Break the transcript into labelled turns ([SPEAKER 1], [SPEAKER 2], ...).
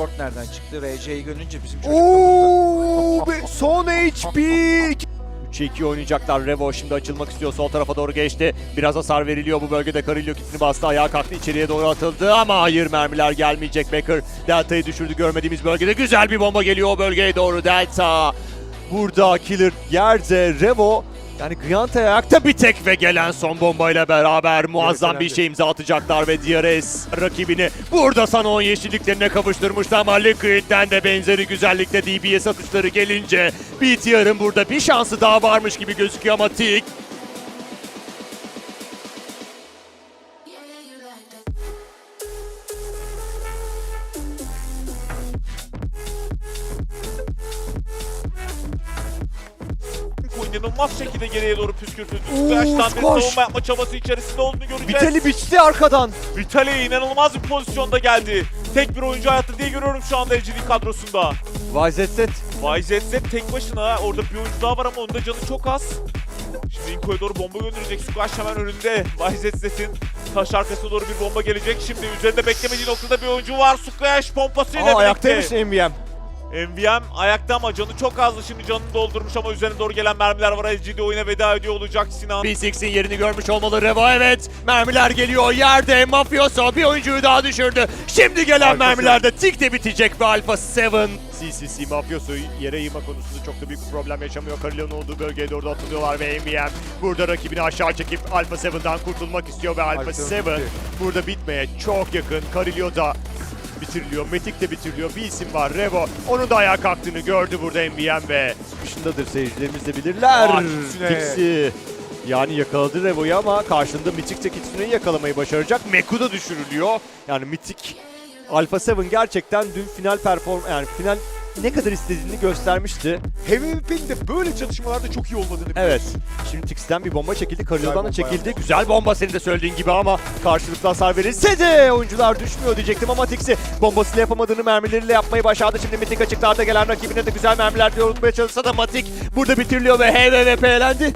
[SPEAKER 1] Escort nereden çıktı? RC'yi görünce bizim çocuk
[SPEAKER 2] Oo, ve son HP. 3-2 oynayacaklar. Revo şimdi açılmak istiyor. Sol tarafa doğru geçti. Biraz hasar veriliyor bu bölgede. Carillo kitini bastı. Ayağa kalktı. içeriye doğru atıldı ama hayır mermiler gelmeyecek. Becker Delta'yı düşürdü görmediğimiz bölgede. Güzel bir bomba geliyor o bölgeye doğru. Delta. Burada Killer yerde. Revo yani Gianta'ya ayakta bir tek ve gelen son bombayla beraber muazzam bir
[SPEAKER 1] elendi.
[SPEAKER 2] şey imza atacaklar ve DRS rakibini burada sana 10 yeşilliklerine kavuşturmuştu ama Liquid'den de benzeri güzellikte DBS atışları gelince BTR'ın burada bir şansı daha varmış gibi gözüküyor ama Tik
[SPEAKER 3] inanılmaz şekilde geriye doğru püskürtüldü.
[SPEAKER 2] Oo,
[SPEAKER 3] Squash'tan bir
[SPEAKER 2] squash.
[SPEAKER 3] savunma yapma çabası içerisinde olduğunu göreceğiz.
[SPEAKER 2] Vitali biçti arkadan.
[SPEAKER 3] Vitali inanılmaz bir pozisyonda geldi. Tek bir oyuncu hayatta diye görüyorum şu anda LGD kadrosunda.
[SPEAKER 2] Vayzetset
[SPEAKER 3] YZZ tek başına orada bir oyuncu daha var ama onun da canı çok az. Şimdi Inko'ya doğru bomba gönderecek. Squash hemen önünde. YZZ'in taş arkasına doğru bir bomba gelecek. Şimdi üzerinde beklemediği noktada bir oyuncu var. Squash pompasıyla
[SPEAKER 2] Aa,
[SPEAKER 3] birlikte.
[SPEAKER 2] ayaktaymış MVM.
[SPEAKER 3] MVM ayakta ama canı çok azdı. Şimdi canını doldurmuş ama üzerine doğru gelen mermiler var. LGD oyuna veda ediyor olacak Sinan.
[SPEAKER 2] B6'in yerini görmüş olmalı Revo evet. Mermiler geliyor yerde Mafioso bir oyuncuyu daha düşürdü. Şimdi gelen
[SPEAKER 3] Alpha
[SPEAKER 2] mermilerde tik de bitecek ve Alpha 7. CCC Mafioso yere yığma konusunda çok da büyük bir problem yaşamıyor. Carillo'nun olduğu bölgeye doğru atılıyorlar ve MVM burada rakibini aşağı çekip Alpha 7'den kurtulmak istiyor ve Alpha
[SPEAKER 1] Alpha
[SPEAKER 2] 7
[SPEAKER 1] bitti.
[SPEAKER 2] burada bitmeye çok yakın. Carillo da bitiriliyor. Metik de bitiriliyor. Bir isim var Revo. Onun da ayağa kalktığını gördü burada MVM ve çıkışındadır seyircilerimiz de bilirler. Tixi. Yani yakaladı Revo'yu ama karşında Mythic de Kitsune'yi yakalamayı başaracak. Meku da düşürülüyor. Yani Mythic Alpha 7 gerçekten dün final perform yani final ne kadar istediğini göstermişti.
[SPEAKER 4] Heavy de böyle çatışmalarda çok iyi olmadığını
[SPEAKER 2] Evet. Şimdi Tix'ten bir bomba çekildi. Carillo'dan da
[SPEAKER 4] bomba
[SPEAKER 2] çekildi. Güzel bomba senin de söylediğin gibi ama karşılıklı hasar verilse de oyuncular düşmüyor diyecektim ama Tix'i bombasıyla yapamadığını mermileriyle yapmayı başardı. Şimdi Mythic açıklarda gelen rakibine de güzel mermiler doğrultmaya çalışsa da Matik burada bitiriliyor ve HVVP elendi.